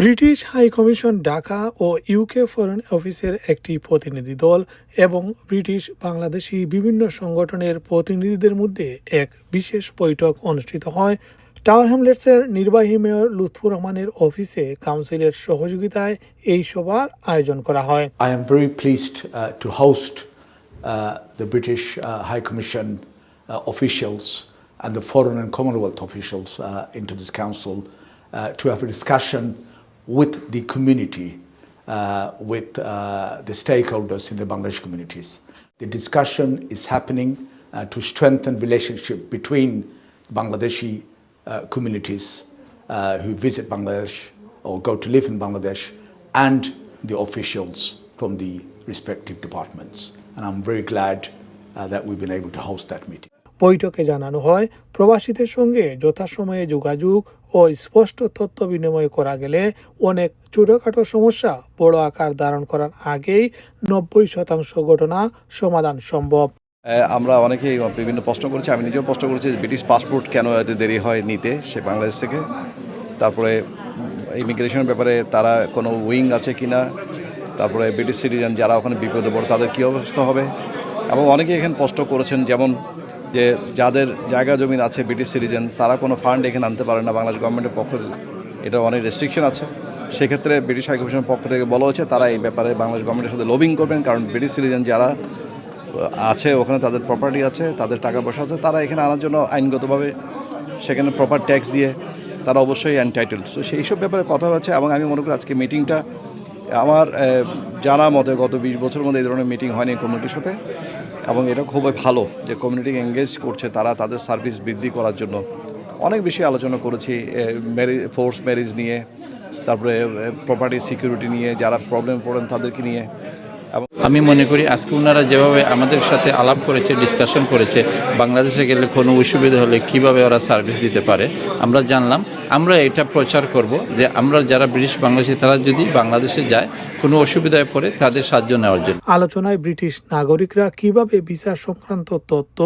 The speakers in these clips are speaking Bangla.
ব্রিটিশ হাই কমিশন ঢাকা ও ইউকে ফরেন অফিসের একটি প্রতিনিধি দল এবং ব্রিটিশ বাংলাদেশি বিভিন্ন সংগঠনের প্রতিনিধিদের মধ্যে এক বিশেষ বৈঠক অনুষ্ঠিত হয়। টাওয়ার হ্যামলেটসের নির্বাহী মেয়র লুৎফুর রহমানের অফিসে কাউন্সিলের সহযোগিতায় এই সভার আয়োজন করা হয়। I am very pleased uh, to host uh, the British uh, High Commission uh, officials and the Foreign and Commonwealth officials uh, into this council with the community, uh, with uh, the stakeholders in the Bangladesh communities. The discussion is happening uh, to strengthen relationship between Bangladeshi uh, communities uh, who visit Bangladesh or go to live in Bangladesh and the officials from the respective departments. And I'm very glad uh, that we've been able to host that meeting. বৈঠকে জানানো হয়, প্রবাসীদের সঙ্গে যথাসময়ে যোগাযোগ ও স্পষ্ট তথ্য বিনিময় করা গেলে অনেক ছোটখাটো সমস্যা বড় আকার ধারণ করার আগেই নব্বই শতাংশ ঘটনা সমাধান সম্ভব। আমরা অনেকেই বিভিন্ন প্রশ্ন করেছি, আমি নিজেও প্রশ্ন করেছি, ব্রিটিশ পাসপোর্ট কেন এত দেরি হয় নিতে সে বাংলাদেশ থেকে? তারপরে ইমিগ্রেশনের ব্যাপারে তারা কোনো উইং আছে কি না? তারপরে ব্রিটিশ সিটিজেন যারা ওখানে বিপদে পড়ে তাদের কী অবস্থা হবে? এবং অনেকে এখানে প্রশ্ন করেছেন, যেমন যে যাদের জায়গা জমিন আছে ব্রিটিশ সিটিজেন, তারা কোনো ফান্ড এখানে আনতে পারে না বাংলাদেশ গভর্নমেন্টের পক্ষ থেকে। এটা অনেক রেস্ট্রিকশন আছে। সেক্ষেত্রে ব্রিটিশ হাইকমিশনের পক্ষ থেকে বলা হয়েছে, তারা এই ব্যাপারে বাংলাদেশ গভর্নমেন্টের সাথে লবিং করবেন, কারণ ব্রিটিশ সিটিজেন যারা আছে, ওখানে তাদের প্রপার্টি আছে, তাদের টাকা পয়সা আছে, তারা এখানে আনার জন্য আইনগতভাবে সেখানে প্রপার ট্যাক্স দিয়ে তারা অবশ্যই এনটাইটেল তো সেই সব ব্যাপারে কথা হচ্ছে এবং আমি মনে করি আজকে মিটিংটা আমার জানা মতে গত বিশ বছরের মধ্যে এই ধরনের মিটিং হয়নি কমিউনিটির সাথে। এবং এটা খুবই ভালো যে কমিউনিটি এঙ্গেজ করছে তারা তাদের সার্ভিস বৃদ্ধি করার জন্য। অনেক বেশি আলোচনা করেছি ম্যারেজ ফোর্স ম্যারেজ নিয়ে, তারপরে প্রপার্টি সিকিউরিটি নিয়ে, যারা প্রবলেম পড়েন তাদেরকে নিয়ে। আমি মনে করি আজকে ওনারা যেভাবে আমাদের সাথে আলাপ করেছে ডিসকাশন করেছে, বাংলাদেশে গেলে কোনো অসুবিধা হলে কীভাবে ওরা সার্ভিস দিতে পারে, আমরা জানলাম। আমরা এটা প্রচার করব যে আমরা যারা ব্রিটিশ বাংলাদেশি, তারা যদি বাংলাদেশে যায়, কোনো অসুবিধায় পড়ে, তাদের সাহায্য নেওয়ার জন্য। আলোচনায় ব্রিটিশ নাগরিকরা কীভাবে ভিসা সংক্রান্ত তথ্য,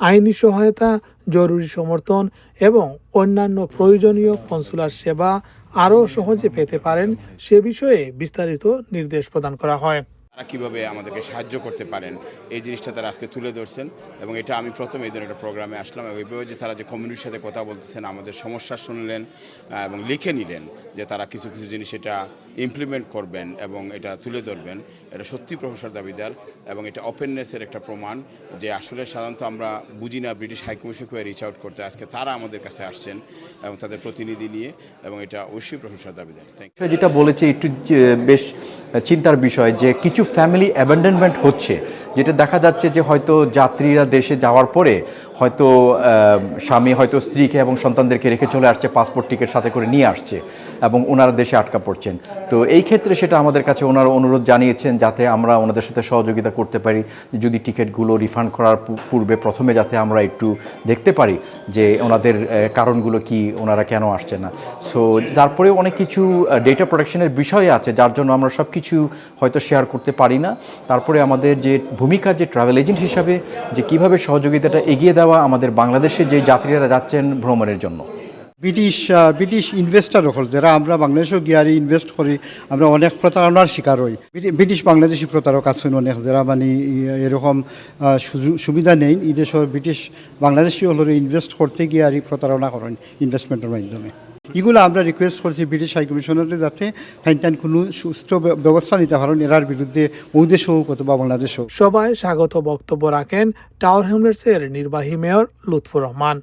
আইনি সহায়তা, জরুরি সমর্থন এবং অন্যান্য প্রয়োজনীয় কনসুলার সেবা আরও সহজে পেতে পারেন, সে বিষয়ে বিস্তারিত নির্দেশ প্রদান করা হয়। তারা কীভাবে আমাদেরকে সাহায্য করতে পারেন, এই জিনিসটা তারা আজকে তুলে ধরছেন এবং এটা আমি প্রথম এই ধরনের একটা প্রোগ্রামে আসলাম এবং এইভাবে যে তারা যে কমিউনিটির সাথে কথা বলতেছেন, আমাদের সমস্যা শুনলেন এবং লিখে নিলেন যে তারা কিছু কিছু জিনিস এটা ইমপ্লিমেন্ট করবেন এবং এটা তুলে ধরবেন। এটা সত্যি প্রফেসর দাবিদার এবং এটা ওপেননেসের একটা প্রমাণ যে আসলে সাধারণত আমরা বুঝি না ব্রিটিশ হাইকমিশনকে রিচ আউট করতে, আজকে তারা আমাদের কাছে আসছেন এবং তাদের প্রতিনিধি নিয়ে এবং এটা অবশ্যই প্রফেসর দাবিদার। থ্যাংক যেটা বলেছে, একটু বেশ চিন্তার বিষয় যে কিছু ফ্যামিলি অ্যাবান্ডনমেন্ট হচ্ছে, যেটা দেখা যাচ্ছে যে হয়তো যাত্রীরা দেশে যাওয়ার পরে হয়তো স্বামী হয়তো স্ত্রীকে এবং সন্তানদেরকে রেখে চলে আসছে পাসপোর্ট টিকিট সাথে করে নিয়ে আসছে এবং ওনারা দেশে আটকা পড়ছেন। তো এই ক্ষেত্রে সেটা আমাদের কাছে ওনারা অনুরোধ জানিয়েছেন যাতে আমরা ওনাদের সাথে সহযোগিতা করতে পারি, যদি টিকিটগুলো রিফান্ড করার পূর্বে প্রথমে যাতে আমরা একটু দেখতে পারি যে ওনাদের কারণগুলো কি, ওনারা কেন আসছে না। সো তারপরে অনেক কিছু ডেটা প্রোটেকশনের বিষয় আছে, যার জন্য আমরা সব কিছু হয়তো শেয়ার করতে পারি না। তারপরে আমাদের যে ভূমিকা, যে ট্রাভেল এজেন্ট হিসাবে, যে কীভাবে সহযোগিতাটা এগিয়ে দেওয়া আমাদের বাংলাদেশে যে যাত্রীরা যাচ্ছেন ভ্রমণের জন্য। ব্রিটিশ ব্রিটিশ ইনভেস্টার হল, যারা আমরা বাংলাদেশেও গিয়ারি ইনভেস্ট করি, আমরা অনেক প্রতারণার শিকার হই। ব্রিটিশ বাংলাদেশি প্রতারক আছেন অনেক যারা মানে এরকম সুবিধা নেই। এই ব্রিটিশ বাংলাদেশি হল ইনভেস্ট করতে গিয়ে আর প্রতারণা করেন ইনভেস্টমেন্টের মাধ্যমে। এগুলো আমরা রিকোয়েস্ট করছি ব্রিটিশ হাইকমিশনারে যাতে তাই তাই কোনো সুস্থ ব্যবস্থা নিতে পারেন। এরার বিরুদ্ধে দেশ হোক অথবা বাংলাদেশ হোক। সভায় স্বাগত বক্তব্য রাখেন টাওয়ার হ্যামলেটসের নির্বাহী মেয়র লুৎফুর রহমান।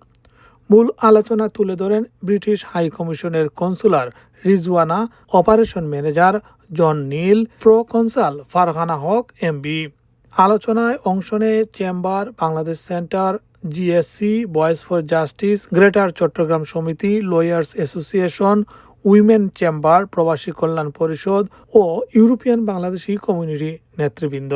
মূল আলোচনা তুলে ধরেন ব্রিটিশ হাই কমিশনের consular Rizwana operation manager John Neil pro consul Farhana Haque MB আলোচনায় অংশ নেয় chamber, Bangladesh centre, GSC boys for justice, greater Chattogram সমিতি, লয়ার্স অ্যাসোসিয়েশন, উইমেন চেম্বার, প্রবাসী কল্যাণ পরিষদ ও ইউরোপিয়ান বাংলাদেশি কমিউনিটি নেতৃবৃন্দ।